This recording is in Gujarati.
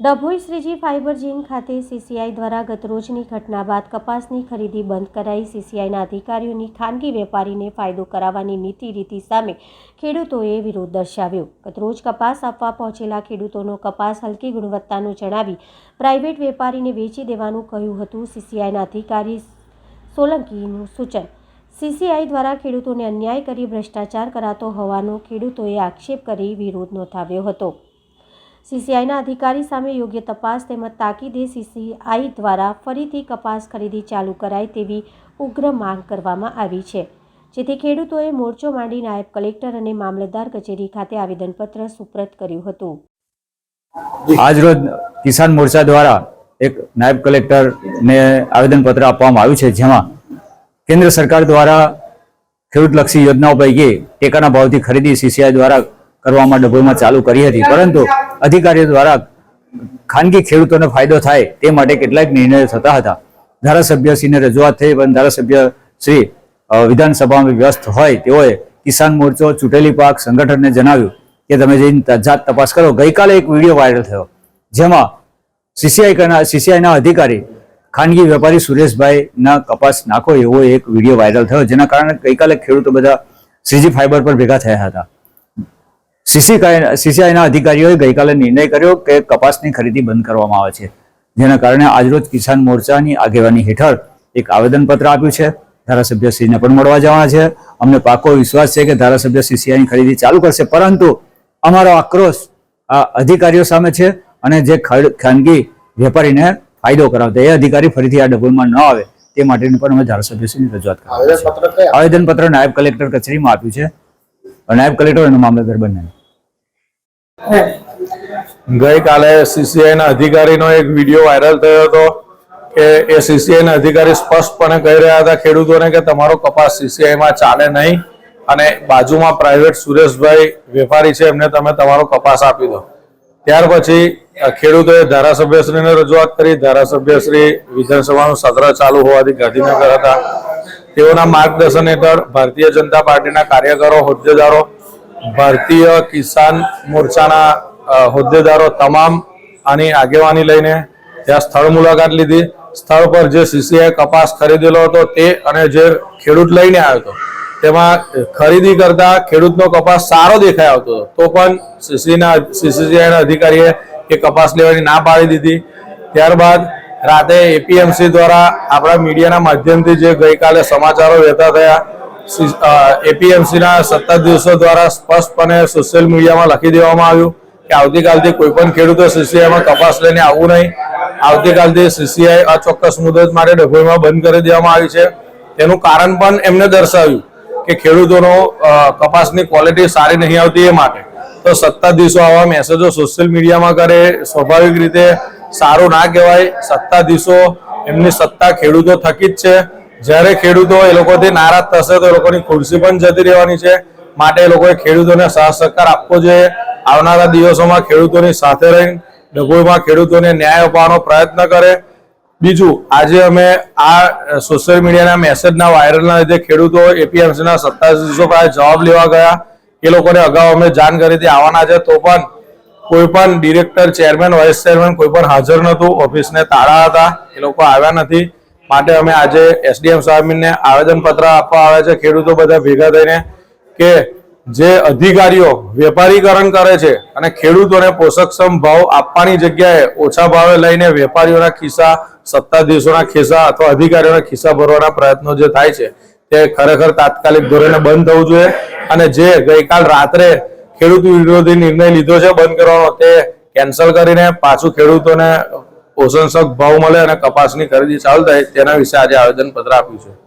ડભોઈ શ્રીજી ફાઇબર જીમ ખાતે સીસીઆઈ દ્વારા ગતરોજની ઘટના બાદ કપાસની ખરીદી બંધ કરાઈ. સીસીઆઈના અધિકારીઓની ખાનગી વેપારીને ફાયદો કરાવવાની નીતિ રીતિ સામે ખેડૂતોએ વિરોધ દર્શાવ્યો. ગતરોજ કપાસ આપવા પહોંચેલા ખેડૂતોનો કપાસ હલકી ગુણવત્તાનું જણાવી પ્રાઇવેટ વેપારીને વેચી દેવાનું કહ્યું હતું સીસીઆઈના અધિકારી સોલંકીનું સૂચન. સીસીઆઈ દ્વારા ખેડૂતોને અન્યાય કરી ભ્રષ્ટાચાર કરાતો હોવાનો ખેડૂતોએ આક્ષેપ કરી વિરોધ નોંધાવ્યો હતો. સીસીઆઈના અધિકારી સામે યોગ્ય તપાસ તેમજ તાકીદે સીસીઆઈ દ્વારા ફરીથી કપાસ ખરીદી ચાલુ કરાય તેવી ઉગ્ર માંગ કરવામાં આવી છે. જેથી ખેડૂતોએ મોરચો માંડી નાયબ કલેક્ટર અને મામલતદાર કચેરી ખાતે આવેદનપત્ર સુપ્રત કર્યું હતું. આજરોજ કિસાન મોરચા દ્વારા એક નાયબ કલેક્ટરને આવેદનપત્ર આપવામાં આવ્યું છે, જેમાં કેન્દ્ર સરકાર દ્વારા ખેડૂતલક્ષી યોજનાઓ પૈકી ટેકાના ભાવથી ખરીદી સીસીઆઈ દ્વારા કરવામાં ડભોઈમાં ચાલુ કરી હતી. પરંતુ અધિકારીઓ દ્વારા ખાનગી ખેડૂતોને ફાયદો થાય તે માટે કેટલાક નિર્ણયો થતા હતા. ધારાસભ્યશ્રીને રજૂઆત થઈ પણ ધારાસભ્ય શ્રી વિધાનસભામાં વ્યસ્ત હોય તેઓએ કિસાન મોરચો ચૂંટેલી પાક સંગઠનને જણાવ્યું કે તમે જઈને જાત તપાસ કરો. ગઈકાલે એક વીડિયો વાયરલ થયો જેમાં સીસીઆઈ સીસીઆઈના અધિકારી ખાનગી વેપારી સુરેશભાઈના કપાસ નાખો એવો એક વીડિયો વાયરલ થયો જેના કારણે ગઈકાલે ખેડૂતો બધા શ્રીજી ફાઈબર પર ભેગા થયા હતા. સીસી સીસીઆઈના અધિકારીઓએ ગઈકાલે નિર્ણય કર્યો કે કપાસની ખરીદી બંધ કરવામાં આવે છે. જેના કારણે આજરોજ કિસાન મોરચાની આગેવાની હેઠળ એક આવેદનપત્ર આપ્યું છે. ધારાસભ્યશ્રીને પણ મળવા જવાના છે. અમને પાકો વિશ્વાસ છે કે ધારાસભ્ય સીસીઆઈની ખરીદી ચાલુ કરશે પરંતુ અમારો આક્રોશ આ અધિકારીઓ સામે છે અને જે ખાનગી વેપારીને ફાયદો કરાવતા એ અધિકારી ફરીથી આ ડબલમાં ન આવે તે માટેની પણ અમે ધારાસભ્યશ્રીની રજૂઆત કરી આવેદનપત્ર કયા? આવેદનપત્ર નાયબ કલેક્ટર કચેરીમાં આપ્યું છે. નાયબ કલેક્ટર અને મામલતદાર બંને ગઈકાલે સીસીઆઈ ના અધિકારીનો એક વીડિયો વાયરલ થયો હતો કે એ સીસીઆઈ ના અધિકારી સ્પષ્ટપણે કહી રહ્યા હતા ખેડૂતોને કે તમારો કપાસ સીસીઆઈ માં ચાલે નહીં અને બાજુમાં પ્રાઇવેટ સુરેશભાઈ વેપારી છે, એમને તમે તમારો કપાસ આપી દો. ત્યાર પછી ખેડૂતોએ ધારાસભ્યશ્રીને રજૂઆત કરી. ધારાસભ્યશ્રી વિધાનસભાનું સત્ર ચાલુ હોવાથી ગાંધીનગર હતા. તેઓના માર્ગદર્શન હેઠળ ભારતીય જનતા પાર્ટીના કાર્યકરો, હોદ્દેદારો ભારતીય કિસાન મોરચાના હોદ્દેદારો તમામ આની આગેવાની લઈને ત્યાં સ્થળ મુલાકાત લીધી. સ્થળ પર જે સીસીઆઈ કપાસ ખરીદેલો હતો તે અને જે ખેડૂત લઈને આવ્યો હતો, તેમાં ખરીદી કરતા ખેડૂતનો કપાસ સારો દેખાઈ આવતો હતો. તો પણ સીસીના સીસીસીઆઈના અધિકારીએ એ કપાસ લેવાની ના પાડી દીધી. ત્યારબાદ રાતે એપીએમસી દ્વારા આપણા મીડિયાના માધ્યમથી જે ગઈકાલે સમાચારો વહેતા થયા એપીએમસી ના સત્તાધીશો દ્વારા સ્પષ્ટપણે સોશિયલ મીડિયામાં લખી દેવામાં આવ્યું કે આવતીકાલથી કોઈ પણ ખેડૂતો સીસીઆઈમાં કપાસ લઈને આવવું નહીં. આવતીકાલથી સીસીઆઈ અચોક્કસ મુદત માટે ડભોઈમાં બંધ કરી દેવામાં આવી છે. તેનું કારણ પણ એમને દર્શાવ્યું કે ખેડૂતોનો કપાસની ક્વોલિટી સારી નહીં આવતી એ માટે. તો સત્તાધીશો આવા મેસેજો સોશિયલ મીડિયામાં કરે, સ્વાભાવિક રીતે સારું ના કહેવાય. સત્તાધીશો એમની સત્તા ખેડૂતો થકી જ છે. જ્યારે ખેડૂતો એ લોકોથી નારાજ થશે તો એ લોકોની ખુરશી પણ જતી રહેવાની છે. માટે એ લોકોએ ખેડૂતોને સાથ સહકાર આપવો જોઈએ. આવનારા દિવસોમાં ખેડૂતોની સાથે રહીને ડભોઈમાં ખેડૂતોને ન્યાય અપાવવાનો પ્રયત્ન કરે. બીજું, આજે અમે આ સોશિયલ મીડિયાના મેસેજના વાયરલના લીધે ખેડૂતો એપીએમસીના સત્તાધીશો પાસે જવાબ લેવા ગયા. એ લોકોને અગાઉ અમે જાણ કરી હતી આવવાના છે. તો પણ કોઈ પણ ડિરેક્ટર, ચેરમેન, વાઇસ ચેરમેન કોઈ પણ હાજર નહોતું. ઓફિસને તાળા હતા. એ લોકો આવ્યા નથી. માટે અમે આજે એસડીએમ સાહેબને આવેદનપત્ર આપવા આવે છે. ખેડૂતો બધા ભેગા થઈને કે જે અધિકારીઓ વેપારીકરણ કરે છે અને ખેડૂતોને પોષકક્ષમ ભાવ આપવાની જગ્યાએ ઓછા ભાવે લઈને વેપારીઓના ખિસ્સા, સત્તાધીશોના ખિસ્સા અથવા અધિકારીઓના ખિસ્સા ભરવાના પ્રયત્નો જે થાય છે તે ખરેખર તાત્કાલિક ધોરણે બંધ થવું જોઈએ. અને જે ગઈકાલ રાત્રે ખેડૂત વિરોધી નિર્ણય લીધો છે, બંધ કરવાનો, તે કેન્સલ કરીને પાછું ખેડૂતોને પોષણક્ષમ ભાવ મળે અને કપાસની ખરીદી ચાલુ થાય તેના વિશે આજે આવેદન પત્ર આપ્યું છે.